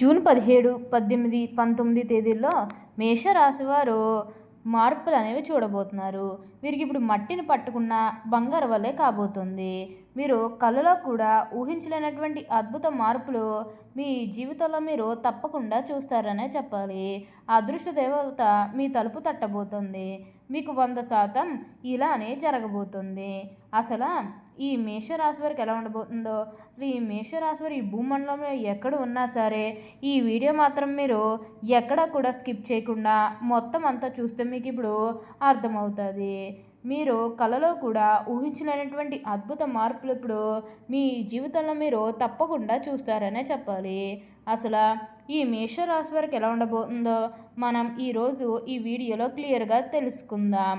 June పదిహేడు పద్దెనిమిది పంతొమ్మిది తేదీల్లో మేషరాశివారు మార్పులు అనేవి చూడబోతున్నారు. వీరికి ఇప్పుడు మట్టిని పట్టుకున్న బంగారు వల్లే కాబోతుంది. మీరు కళ్ళలో కూడా ఊహించలేనటువంటి అద్భుత మార్పులు మీ జీవితంలో మీరు తప్పకుండా చూస్తారనే చెప్పాలి. అదృష్ట దేవత మీ తలుపు తట్టబోతుంది. మీకు వంద శాతం ఇలానే జరగబోతుంది. అసలు ఈ మేషరాశి వారికి ఎలా ఉండబోతుందో అసలు ఈ మేషరాశి వారు ఈ భూమండలంలో ఎక్కడ ఉన్నా సరే ఈ వీడియో మాత్రం మీరు ఎక్కడా కూడా స్కిప్ చేయకుండా మొత్తం అంతా చూస్తే మీకు ఇప్పుడు అర్థమవుతుంది. మీరు కళలో కూడా ఊహించలేనటువంటి అద్భుత మార్పులు ఇప్పుడు మీ జీవితంలో మీరు తప్పకుండా చూస్తారనే చెప్పాలి. అసలు ఈ మేషరాశి వారికి ఎలా ఉండబోతుందో మనం ఈరోజు ఈ వీడియోలో క్లియర్గా తెలుసుకుందాం.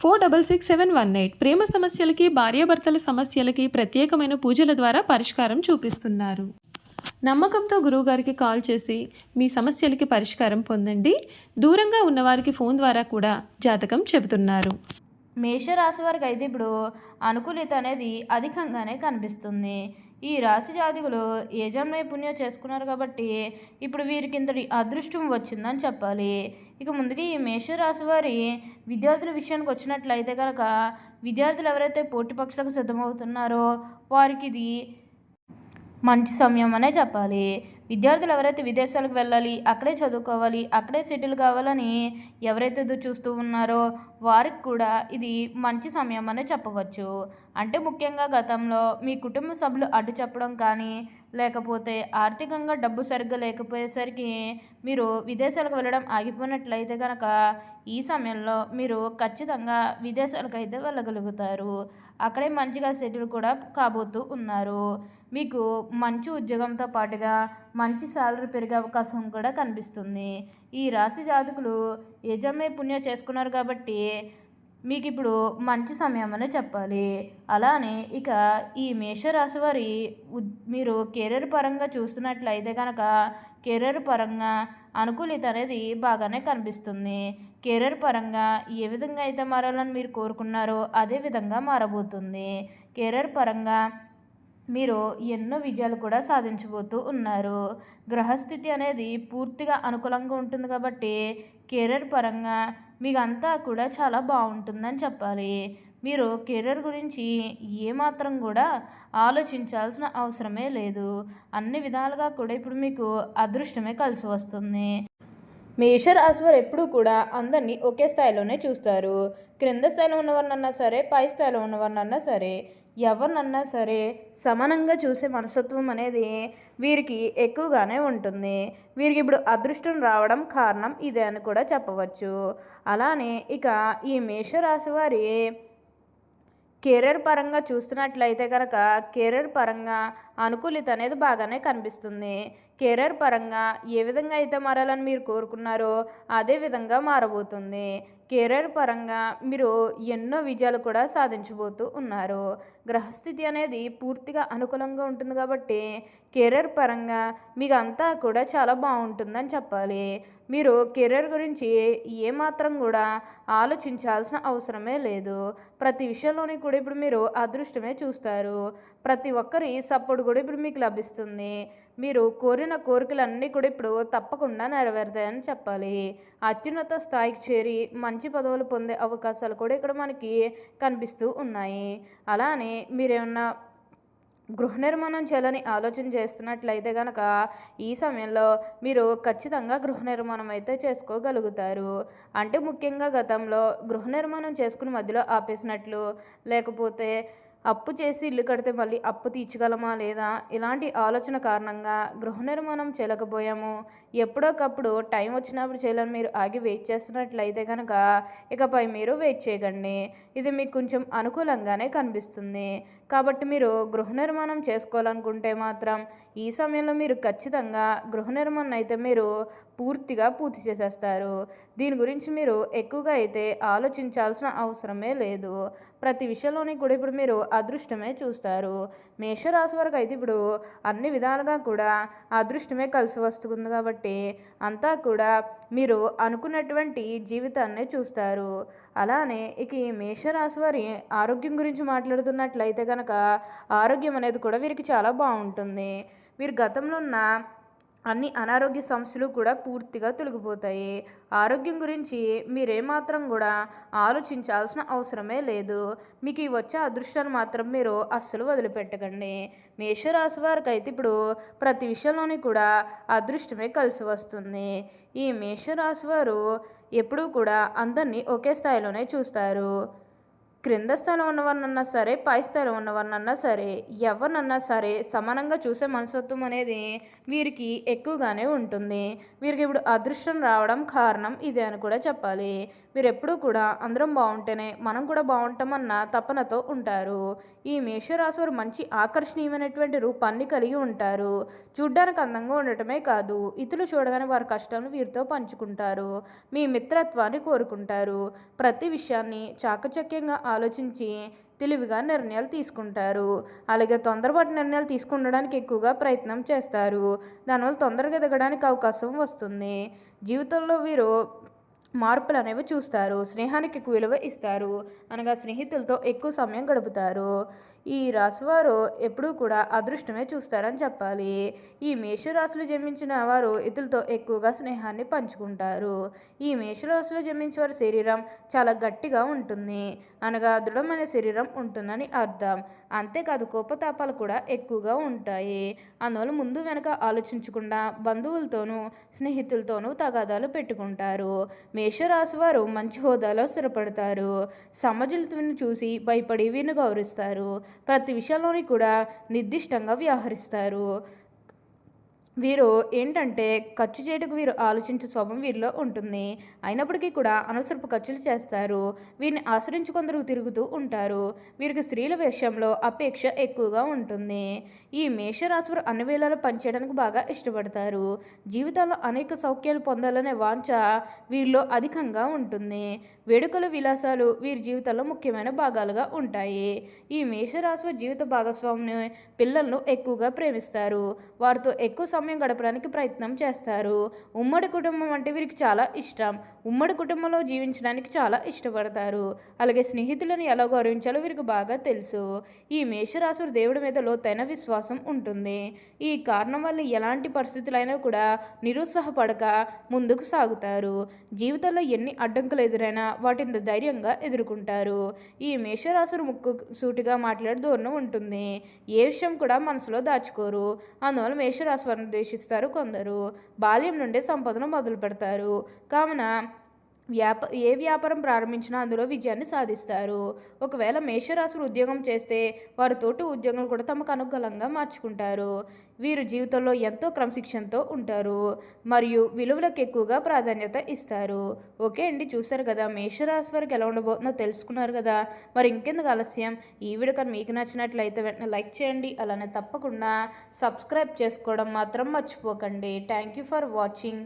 four double six seven one eight ప్రేమ సమస్యలకి భార్యాభర్తల సమస్యలకి ప్రత్యేకమైన పూజల ద్వారా పరిష్కారం చూపిస్తున్నారు. నమ్మకంతో గురువుగారికి కాల్ చేసి మీ సమస్యలకి పరిష్కారం పొందండి. దూరంగా ఉన్నవారికి ఫోన్ ద్వారా కూడా జాతకం చెబుతున్నారు. మేషరాశి వారికి అయితే ఇప్పుడు అనుకూలిత అనేది అధికంగానే కనిపిస్తుంది. ఈ రాశి జాతకులు ఏ పుణ్యం చేసుకున్నారు కాబట్టి ఇప్పుడు వీరికి ఇంతటి అదృష్టం వచ్చిందని చెప్పాలి. ఇక ముందుగా ఈ మేషరాశి వారి విద్యార్థుల విషయానికి వచ్చినట్లయితే కనుక విద్యార్థులు ఎవరైతే పోటీ పక్షులకు సిద్ధమవుతున్నారో వారికి ఇది మంచి సమయం అనే చెప్పాలి. విద్యార్థులు ఎవరైతే విదేశాలకు వెళ్ళాలి అక్కడే చదువుకోవాలి అక్కడే సెటిల్ కావాలని ఎవరైతే ఎదురు చూస్తూ ఉన్నారో వారికి కూడా ఇది మంచి సమయం అనే చెప్పవచ్చు. అంటే ముఖ్యంగా గతంలో మీ కుటుంబ సభ్యులు అడ్డు చెప్పడం కానీ లేకపోతే ఆర్థికంగా డబ్బు సరిగ్గా లేకపోయేసరికి మీరు విదేశాలకు వెళ్ళడం ఆగిపోయినట్లయితే కనుక ఈ సమయంలో మీరు ఖచ్చితంగా విదేశాలకు అయితే వెళ్ళగలుగుతారు. అక్కడే మంచిగా సెటిల్ కూడా కాబోతూ ఉన్నారు. మీకు మంచి ఉద్యోగంతో పాటుగా మంచి శాలరీ పెరిగే అవకాశం కూడా కనిపిస్తుంది. ఈ రాశి జాతకులు యజమే పుణ్యం చేసుకున్నారు కాబట్టి మీకు ఇప్పుడు మంచి సమయం అనే చెప్పాలి. అలానే ఇక ఈ మేషరాశి వారి ఉద్- మీరు కెరీర్ పరంగా చూస్తున్నట్లయితే కనుక కెరీర్ పరంగా అనుకూలిత అనేది బాగానే కనిపిస్తుంది. కెరీర్ పరంగా ఏ విధంగా అయితే మారాలని మీరు కోరుకున్నారో అదే విధంగా మారబోతుంది. కెరీర్ పరంగా మీరు ఎన్నో విజయాలు కూడా సాధించబోతూ ఉన్నారు. గ్రహస్థితి అనేది పూర్తిగా అనుకూలంగా ఉంటుంది కాబట్టి కెరీర్ పరంగా మీకు అంతా కూడా చాలా బాగుంటుందని చెప్పాలి. మీరు కెరీర్ గురించి ఏమాత్రం కూడా ఆలోచించాల్సిన అవసరమే లేదు. అన్ని విధాలుగా కూడా ఇప్పుడు మీకు అదృష్టమే కలిసి వస్తుంది. మేషరాశి వారు ఎప్పుడూ కూడా అందరినీ ఒకే స్థాయిలోనే చూస్తారు. క్రింద స్థాయిలో ఉన్నవారినన్నా సరే పై స్థాయిలో ఉన్నవారినన్నా సరే ఎవరినన్నా సరే సమానంగా చూసే మనస్తత్వం అనేది వీరికి ఎక్కువగానే ఉంటుంది. వీరికి ఇప్పుడు అదృష్టం రావడం కారణం ఇదే అని కూడా చెప్పవచ్చు. అలానే ఇక ఈ మేషరాశి వారి కెరీర్ పరంగా చూస్తున్నట్లయితే కనుక కెరీర్ పరంగా అనుకూలిత అనేది బాగానే కనిపిస్తుంది. కెరీర్ పరంగా ఏ విధంగా అయితే మారాలని మీరు కోరుకున్నారో అదే విధంగా మారబోతుంది. కెరీర్ పరంగా మీరు ఎన్నో విజయాలు కూడా సాధించబోతూ ఉన్నారు. గ్రహస్థితి అనేది పూర్తిగా అనుకూలంగా ఉంటుంది కాబట్టి కెరీర్ పరంగా మీకు అంతా కూడా చాలా బాగుంటుందని చెప్పాలి. మీరు కెరీర్ గురించి ఏమాత్రం కూడా ఆలోచించాల్సిన అవసరమే లేదు. ప్రతి విషయంలోని కూడా ఇప్పుడు మీరు అదృష్టమే చూస్తారు. ప్రతి ఒక్కరి సపోర్ట్ కూడా ఇప్పుడు మీకు లభిస్తుంది. మీరు కోరిన కోరికలన్నీ కూడా ఇప్పుడు తప్పకుండా నెరవేరుతాయని చెప్పాలి. అత్యున్నత స్థాయికి చేరి మంచి పదవులు పొందే అవకాశాలు కూడా ఇక్కడ మనకి కనిపిస్తూ ఉన్నాయి. అలానే మీరేమన్నా గృహ నిర్మాణం చేయాలని ఆలోచన చేస్తున్నట్లయితే కనుక ఈ సమయంలో మీరు ఖచ్చితంగా గృహ నిర్మాణం అయితే చేసుకోగలుగుతారు. అంటే ముఖ్యంగా గతంలో గృహ నిర్మాణం చేసుకుని మధ్యలో ఆపేసినట్లు లేకపోతే అప్పు చేసి ఇల్లు కడితే మళ్ళీ అప్పు తీర్చగలమా లేదా? ఇలాంటి ఆలోచన కారణంగా గృహ నిర్మాణం చేయలేకపోయాము. ఎప్పుడోకప్పుడు టైం వచ్చినప్పుడు చేయాలని మీరు ఆగి వెయిట్ చేస్తున్నట్లయితే కనుక ఇకపై మీరు వెయిట్ చేయకండి. ఇది మీకు కొంచెం అనుకూలంగానే కనిపిస్తుంది. కాబట్టి మీరు గృహ నిర్మాణం చేసుకోవాలనుకుంటే మాత్రం ఈ సమయంలో మీరు ఖచ్చితంగా గృహ నిర్మాణం అయితే మీరు పూర్తిగా పూర్తి చేసేస్తారు. దీని గురించి మీరు ఎక్కువగా అయితే ఆలోచించాల్సిన అవసరమే లేదు. ప్రతి విషయంలోని కూడా ఇప్పుడు మీరు అదృష్టమే చూస్తారు. మేషరాశి వరకు అయితే ఇప్పుడు అన్ని విధాలుగా కూడా అదృష్టమే కలిసి వస్తుంది కాబట్టి అంతా కూడా మీరు అనుకున్నటువంటి జీవితాన్ని చూస్తారు. అలానే ఇక ఈ మేషరాశి వారి ఆరోగ్యం గురించి మాట్లాడుతున్నట్లయితే కనుక ఆరోగ్యం అనేది కూడా వీరికి చాలా బాగుంటుంది. వీరు గతంలో ఉన్న అన్ని అనారోగ్య సమస్యలు కూడా పూర్తిగా తొలగిపోతాయి. ఆరోగ్యం గురించి మీరేమాత్రం కూడా ఆలోచించాల్సిన అవసరమే లేదు. మీకు ఈ వచ్చే అదృష్టాన్ని మాత్రం మీరు అస్సలు వదిలిపెట్టకండి. మేషరాశి వారికి అయితే ఇప్పుడు ప్రతి విషయంలోని కూడా అదృష్టమే కలిసి వస్తుంది. ఈ మేషరాశి వారు ఎప్పుడూ కూడా అందరినీ ఒకే స్థాయిలోనే చూస్తారు. క్రింద స్థాయిలో ఉన్నవారినన్నా సరే పై స్థాయిలో ఉన్నవారినన్నా సరే ఎవరినన్నా సరే సమానంగా చూసే మనస్తత్వం అనేది వీరికి ఎక్కువగానే ఉంటుంది. వీరికి ఇప్పుడు అదృష్టం రావడం కారణం ఇదే అని కూడా చెప్పాలి. వీరు ఎప్పుడూ కూడా అందరం బాగుంటేనే మనం కూడా బాగుంటామన్న తపనతో ఉంటారు. ఈ మేషరాశి మంచి ఆకర్షణీయమైనటువంటి రూపాన్ని కలిగి ఉంటారు. చూడ్డానికి అందంగా ఉండటమే కాదు ఇతరులు చూడగానే వారి కష్టాలను వీరితో పంచుకుంటారు. మీ మిత్రత్వాన్ని కోరుకుంటారు. ప్రతి విషయాన్ని చాకచక్యంగా ఆలోచించి తెలివిగా నిర్ణయాలు తీసుకుంటారు. అలాగే తొందరపాటు నిర్ణయాలు తీసుకుండడానికి ఎక్కువగా ప్రయత్నం చేస్తారు. దానివల్ల తొందరగా ఎదగడానికి అవకాశం వస్తుంది. జీవితంలో వీరు మార్పులు అనేవి చూస్తారు. స్నేహానికి ఎక్కువ విలువ ఇస్తారు. అనగా స్నేహితులతో ఎక్కువ సమయం గడుపుతారు. ఈ రాశివారు ఎప్పుడూ కూడా అదృష్టమే చూస్తారని చెప్పాలి. ఈ మేషరాశిలో జన్మించిన వారు ఇతరులతో ఎక్కువగా స్నేహాన్ని పంచుకుంటారు. ఈ మేషరాశిలో జన్మించే వారి శరీరం చాలా గట్టిగా ఉంటుంది. అనగా దృఢమైన శరీరం ఉంటుందని అర్థం. అంతేకాదు కోపతాపాలు కూడా ఎక్కువగా ఉంటాయి. అందువల్ల ముందు వెనక ఆలోచించకుండా బంధువులతోనూ స్నేహితులతోనూ తగాదాలు పెట్టుకుంటారు. మేషరాశి వారు మంచి హోదాలో స్థిరపడతారు. సమజులతో చూసి భయపడి వీరిని గౌరవిస్తారు. ప్రతి విషయంలోని కూడా నిర్దిష్టంగా వ్యవహరిస్తారు. వీరు ఏంటంటే ఖర్చు చేయటకు వీరు ఆలోచించే స్వభావం వీరిలో ఉంటుంది. అయినప్పటికీ కూడా అనవసరపు ఖర్చులు చేస్తారు. వీరిని ఆశ్రయించి కొందరు తిరుగుతూ ఉంటారు. వీరికి స్త్రీల విషయంలో అపేక్ష ఎక్కువగా ఉంటుంది. ఈ మేషరాశివారు అన్ని వేళలో పనిచేయడానికి బాగా ఇష్టపడతారు. జీవితంలో అనేక సౌఖ్యాలు పొందాలనే వాంఛ వీరిలో అధికంగా ఉంటుంది. వేడుకల విలాసాలు వీరి జీవితంలో ముఖ్యమైన భాగాలుగా ఉంటాయి. ఈ మేషరాశి జీవిత భాగస్వామిని పిల్లలను ఎక్కువగా ప్రేమిస్తారు. వారితో ఎక్కువ సమయం గడపడానికి ప్రయత్నం చేస్తారు. ఉమ్మడి కుటుంబం అంటే వీరికి చాలా ఇష్టం. ఉమ్మడి కుటుంబంలో జీవించడానికి చాలా ఇష్టపడతారు. అలాగే స్నేహితులను ఎలా గౌరవించాలో వీరికి బాగా తెలుసు. ఈ మేషరాశులు దేవుడి మీద లోతైన విశ్వాసం ఉంటుంది. ఈ కారణం వల్ల ఎలాంటి పరిస్థితులైనా కూడా నిరుత్సాహపడక ముందుకు సాగుతారు. జీవితంలో ఎన్ని అడ్డంకులు ఎదురైనా వాటిని ధైర్యంగా ఎదుర్కొంటారు. ఈ మేషరాశులు ముక్కు సూటిగా మాట్లాడే ధోరణి ఉంటుంది. ఏ విషయం కూడా మనసులో దాచుకోరు. అందువల్ల మేషరాశి వారిని ద్వేషిస్తారు కొందరు. బాల్యం నుండే సంపదను మొదలు పెడతారు కావున వ్యాప ఏ వ్యాపారం ప్రారంభించినా అందులో విజయాన్ని సాధిస్తారు. ఒకవేళ మేషరాశులు ఉద్యోగం చేస్తే వారి తోటి ఉద్యోగులు కూడా తమకు అనుకూలంగా మార్చుకుంటారు. వీరు జీవితంలో ఎంతో క్రమశిక్షణతో ఉంటారు. మరియు విలువలకు ఎక్కువగా ప్రాధాన్యత ఇస్తారు. ఓకే అండి చూశారు కదా మేషరాశి వారికి ఎలా ఉండబోతుందో తెలుసుకున్నారు కదా. మరి ఇంకెందుకు ఆలస్యం? ఈ వీడియో కానీ మీకు నచ్చినట్లయితే వెంటనే లైక్ చేయండి. అలానే తప్పకుండా సబ్స్క్రైబ్ చేసుకోవడం మాత్రం మర్చిపోకండి. Thank you for watching.